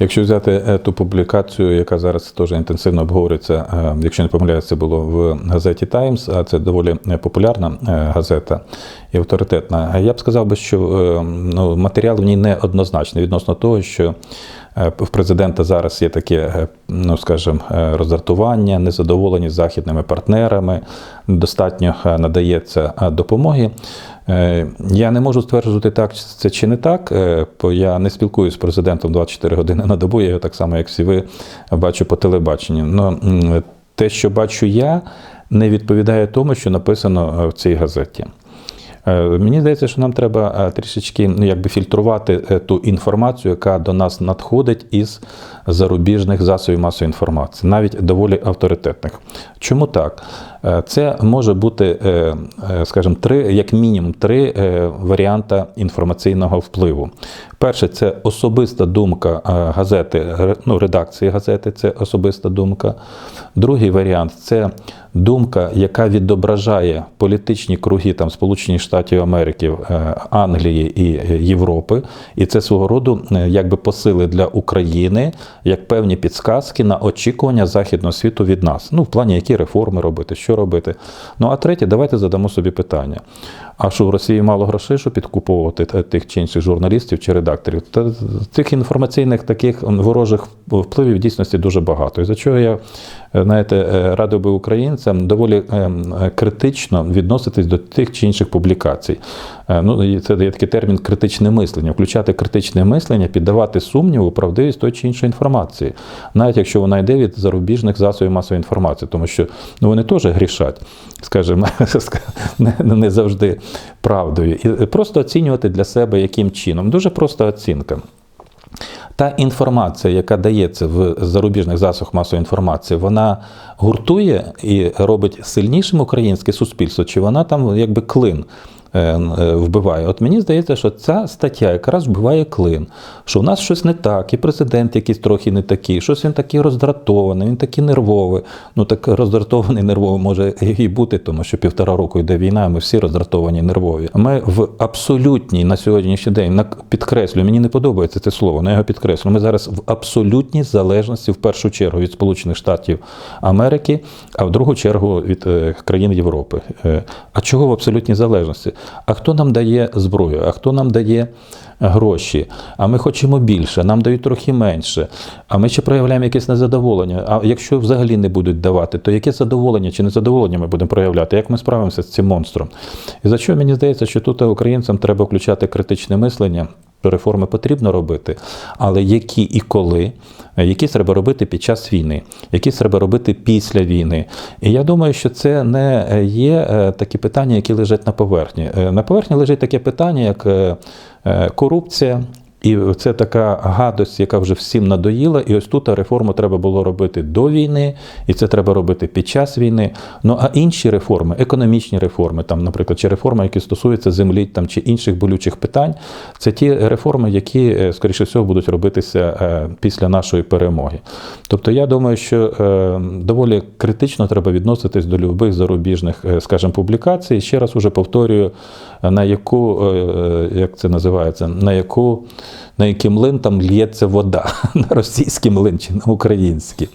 Якщо взяти е, ту публікацію, яка зараз теж інтенсивно обговорюється, е, якщо не помиляюся, було в газеті Таймс, а це доволі е, популярна газета і авторитетна. Я б сказав би, що е, ну, матеріал в ній не однозначний відносно того, що е, в президента зараз є таке, е, ну скажімо, роздратування, незадоволені західними партнерами, достатньо надається допомоги. Я не можу стверджувати так, це чи не так, бо я не спілкуюся з президентом 24 години на добу, я його так само, як всі ви, бачу по телебаченню. Но те, що бачу я, не відповідає тому, що написано в цій газеті. Е, Мені здається, що нам треба е, трішечки ну, якби фільтрувати е, ту інформацію, яка до нас надходить із зарубіжних засобів масової інформації, навіть доволі авторитетних. Чому так? Це може бути, скажімо, три, як мінімум, три варіанти інформаційного впливу. Перше, це особиста думка газети, ну, редакції газети, це особиста думка. Другий варіант це думка, яка відображає політичні круги там, Сполучених Штатів Америки, е, Англії і е, Європи. І це свого роду е, якби посили для України як певні підсказки на очікування західного світу від нас. Ну, в плані, які реформи робити, що робити. Ну а третє, давайте задамо собі питання. А що в Росії мало грошей, щоб підкуповувати тих чи інших журналістів чи редакторів? Та цих інформаційних таких ворожих впливів в дійсності дуже багато. І за чого я знаєте, радив би українцям доволі ем, критично відноситись до тих чи інших публікацій. Е, Ну, це є такий термін критичне мислення. Включати критичне мислення, піддавати сумніву правдивість тої чи іншої інформації, навіть якщо вона йде від зарубіжних засобів масової інформації, тому що ну, вони теж грішать, скажімо, не завжди правдою. І просто оцінювати для себе яким чином. Дуже проста оцінка. Та інформація, яка дається в зарубіжних засобах масової інформації, вона гуртує і робить сильнішим українське суспільство, чи вона там якби клин е, е, вбиває. От мені здається, що ця стаття якраз вбиває клин, що в нас щось не так, і президент якийсь трохи не такий, щось він такий роздратований, він такий нервовий. Ну так роздратований, нервовий може і бути, тому що півтора року йде війна, ми всі роздратовані, нервові. Ми в абсолютній на сьогоднішній день підкреслю, мені не подобається це слово, але я його підкреслю. Ми зараз в абсолютній залежності в першу чергу від Сполучених Штатів Америки, а в другу чергу від е, країн Європи. Е, А чого в абсолютній залежності? А хто нам дає зброю? А хто нам дає гроші? А ми хочемо більше, нам дають трохи менше. А ми ще проявляємо якесь незадоволення. А якщо взагалі не будуть давати, то яке задоволення чи незадоволення ми будемо проявляти? Як ми справимося з цим монстром? І за що мені здається, що тут українцям треба включати критичне мислення. Реформи потрібно робити, але які і коли, які треба робити під час війни, які треба робити після війни. І я думаю, що це не є е, такі питання, які лежать на поверхні. Е, На поверхні лежить таке питання, як е, корупція. І це така гадость, яка вже всім надоїла. І ось тут реформу треба було робити до війни, і це треба робити під час війни. Ну а інші реформи, економічні реформи, там, наприклад, чи реформи, які стосуються землі там, чи інших болючих питань, це ті реформи, які, е, скоріше всього, будуть робитися е, після нашої перемоги. Тобто, я думаю, що е, доволі критично треба відноситись до любих зарубіжних, скажімо, публікацій. Ще раз уже повторюю, на яку, як це називається, на яку на який млин там л'ється вода, на російський млин чи на український.